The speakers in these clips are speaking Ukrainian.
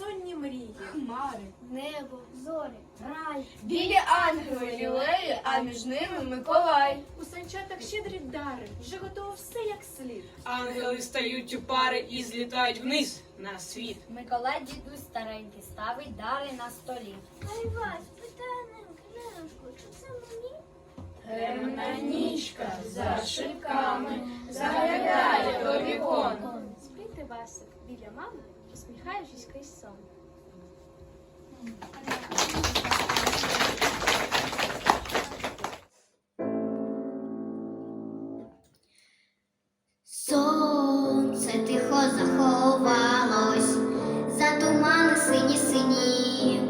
Сонні мрії, хмари, небо, зорі, рай, білі ангели, лілеї, а між ними Миколай. У санчатах щедрі дари, вже готово все як слід. Ангели стають у пари і злітають вниз на світ. Миколай дідусь старенький ставить дари на столі. Хай вас питає княжку, чи це мені? Темна нічка за шинками заглядає до вікон. Басик біля мами, усміхаючись крізь сон. Сонце тихо заховалось, за тумани сині сині.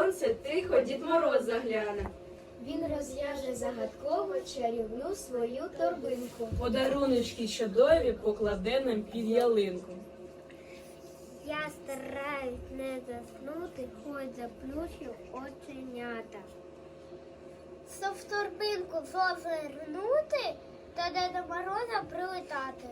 Віконце тихо Дід Мороз загляне. Він розв'яже загадково чарівну свою торбинку. Подаруночки чудові покладе нам під ялинку. Я стараюсь не заснути, хоч заплющу оченята. Щоб в торбинку зазирнути та Деда Мороза привітати.